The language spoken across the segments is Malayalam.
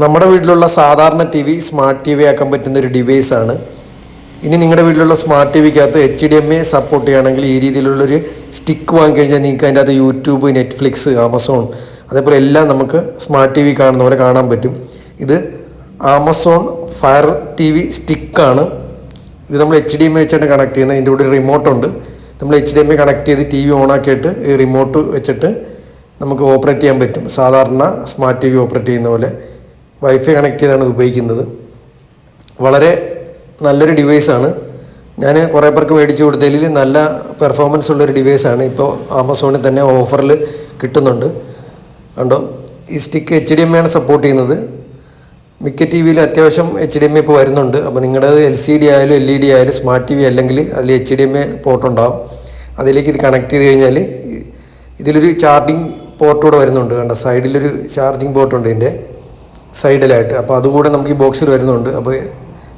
നമ്മുടെ വീട്ടിലുള്ള സാധാരണ T V smart T V ആക്കാൻ പറ്റുന്ന ഒരു ഡിവൈസ് ആണ്. ഇനി നിങ്ങളുടെ വീട്ടിലുള്ള smart T വിക്കകത്ത് H D M I support ചെയ്യുകയാണെങ്കിൽ ഈ രീതിയിലുള്ളൊരു സ്റ്റിക്ക് വാങ്ങിക്കഴിഞ്ഞാൽ നിങ്ങൾക്ക് അതിന്റെ അകത്ത് യൂട്യൂബ് നെറ്റ്ഫ്ലിക്സ് ആമസോൺ അതേപോലെ എല്ലാം നമുക്ക് സ്മാർട്ട് ടി വി കാണുന്ന പോലെ കാണാൻ പറ്റും. ഇത് ആമസോൺ ഫയർ ടി വി സ്റ്റിക്കാണ് ഇത് നമ്മൾ എച്ച് ഡി എം എ വെച്ചാണ് കണക്ട് ചെയ്യുന്നത്. ഇതിന്റെ കൂടെ ഒരു റിമോട്ടുണ്ട് നമ്മൾ H D M I connect ചെയ്ത് ടി വി ഓണാക്കിയിട്ട് ഈ റിമോട്ട് വെച്ചിട്ട് നമുക്ക് ഓപ്പറേറ്റ് ചെയ്യാൻ പറ്റും. സാധാരണ സ്മാർട്ട് ടി വി ഓപ്പറേറ്റ് ചെയ്യുന്ന പോലെ. വൈഫൈ കണക്ട് ചെയ്താണ് ഇത് ഉപയോഗിക്കുന്നത്. വളരെ നല്ലൊരു ഡിവൈസാണ് ഞാൻ കുറേ പേർക്ക് മേടിച്ചു കൊടുത്തതിൽ നല്ല പെർഫോമൻസ് ഉള്ളൊരു ഡിവൈസാണ് ഇപ്പോൾ ആമസോണിൽ തന്നെ ഓഫറിൽ കിട്ടുന്നുണ്ട്. കണ്ടോ? ഈ സ്റ്റിക്ക് എച്ച് ഡി എം ആണ് സപ്പോർട്ട് ചെയ്യുന്നത്. മിക്ക ടി വിയിൽ അത്യാവശ്യം എച്ച് ഡി എം ഇപ്പോൾ വരുന്നുണ്ട്. അപ്പോൾ നിങ്ങളുടെ എൽ സി ഡി ആയാലും എൽ ഇ ഡി ആയാലും സ്മാർട്ട് ടി വി അല്ലെങ്കിൽ അതിൽ H D M I port ഉണ്ടാവും. അതിലേക്ക് ഇത് കണക്ട് ചെയ്ത് കഴിഞ്ഞാൽ ഇതിലൊരു ചാർജിങ് പോർട്ട് കൂടെ വരുന്നുണ്ട്. കണ്ടോ? സൈഡിലൊരു ചാർജിങ് പോർട്ടുണ്ട് ഇതിന്റെ സൈഡിലായിട്ട്. അപ്പോൾ അതുകൂടെ നമുക്ക് ഈ ബോക്സിൽ വരുന്നുണ്ട്. അപ്പോൾ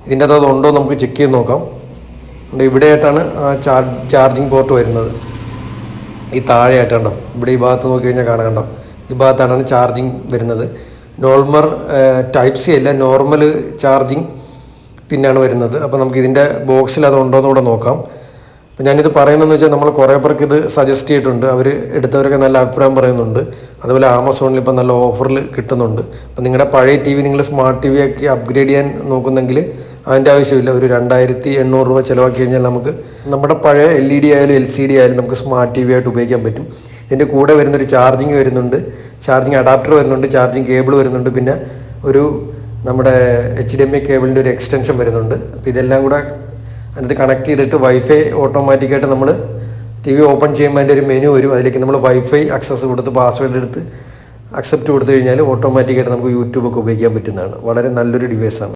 ഇതിന്റെ അകത്ത് അതുണ്ടോ നമുക്ക് ചെക്ക് ചെയ്ത് നോക്കാം. ഉണ്ട് ഇവിടെയായിട്ടാണ് ചാർജിങ് പോർട്ട് വരുന്നത്. ഈ താഴെയായിട്ട് കണ്ടോ? ഇവിടെ ഈ ഭാഗത്ത് നോക്കി കഴിഞ്ഞാൽ കാണാം കണ്ടോ? ഈ ഭാഗത്താണ് ചാർജിങ് വരുന്നത്. നോർമൽ ടൈപ്പ് സി അല്ല നോർമൽ ചാർജിങ് പിന്നാണ് വരുന്നത്. അപ്പോൾ നമുക്ക് ഇതിന്റെ ബോക്സിൽ അത് ഉണ്ടോ എന്ന് കൂടെ നോക്കാം. അപ്പോൾ ഞാനിത് പറയുന്നതെന്ന് വെച്ചാൽ നമ്മൾ കുറേ പേർക്ക് ഇത് സജസ്റ്റ് ചെയ്തിട്ടുണ്ട്. അവർ എടുത്തവരൊക്കെ നല്ല അഭിപ്രായം പറയുന്നുണ്ട്. അതുപോലെ ആമസോണിൽ ഇപ്പോൾ നല്ല ഓഫറിൽ കിട്ടുന്നുണ്ട്. അപ്പം നിങ്ങളുടെ പഴയ ടി വി നിങ്ങൾ സ്മാർട്ട് ടി വി ആക്കി അപ്ഗ്രേഡ് ചെയ്യാൻ നോക്കുന്നെങ്കിൽ അതിന്റെ ആവശ്യമില്ല. ഒരു രണ്ടായിരത്തി എണ്ണൂറ് രൂപ ചിലവാക്കി കഴിഞ്ഞാൽ നമുക്ക് നമ്മുടെ പഴയ എൽ ഇ ഡി ആയാലും എൽ സി ഡി ആയാലും നമുക്ക് സ്മാർട്ട് ടി വി ആയിട്ട് ഉപയോഗിക്കാൻ പറ്റും. ഇതിന്റെ കൂടെ വരുന്നൊരു ചാർജിങ് വരുന്നുണ്ട്. ചാർജിങ് അഡാപ്റ്റർ വരുന്നുണ്ട് ചാർജിങ് കേബിൾ വരുന്നുണ്ട്. പിന്നെ ഒരു നമ്മുടെ എച്ച് ഡി എം ഐ കേബിളിന്റെ ഒരു എക്സ്റ്റൻഷൻ വരുന്നുണ്ട്. അപ്പോൾ ഇതെല്ലാം കൂടെ അതിനകത്ത് കണക്ട് ചെയ്തിട്ട് വൈഫൈ ഓട്ടോമാറ്റിക്കായിട്ട് നമ്മൾ ടി വി ഓപ്പൺ ചെയ്യുമ്പോൾ അതിന്റെ ഒരു മെനു വരും. അതിലേക്ക് നമ്മൾ വൈഫൈ അക്സസ് കൊടുത്ത് പാസ്വേഡ് എടുത്ത് അക്സെപ്റ്റ് കൊടുത്തു കഴിഞ്ഞാൽ ഓട്ടോമാറ്റിക്കായിട്ട് നമുക്ക് യൂട്യൂബൊക്കെ ഉപയോഗിക്കാൻ പറ്റുന്നതാണ്. വളരെ നല്ലൊരു ഡിവൈസാണ്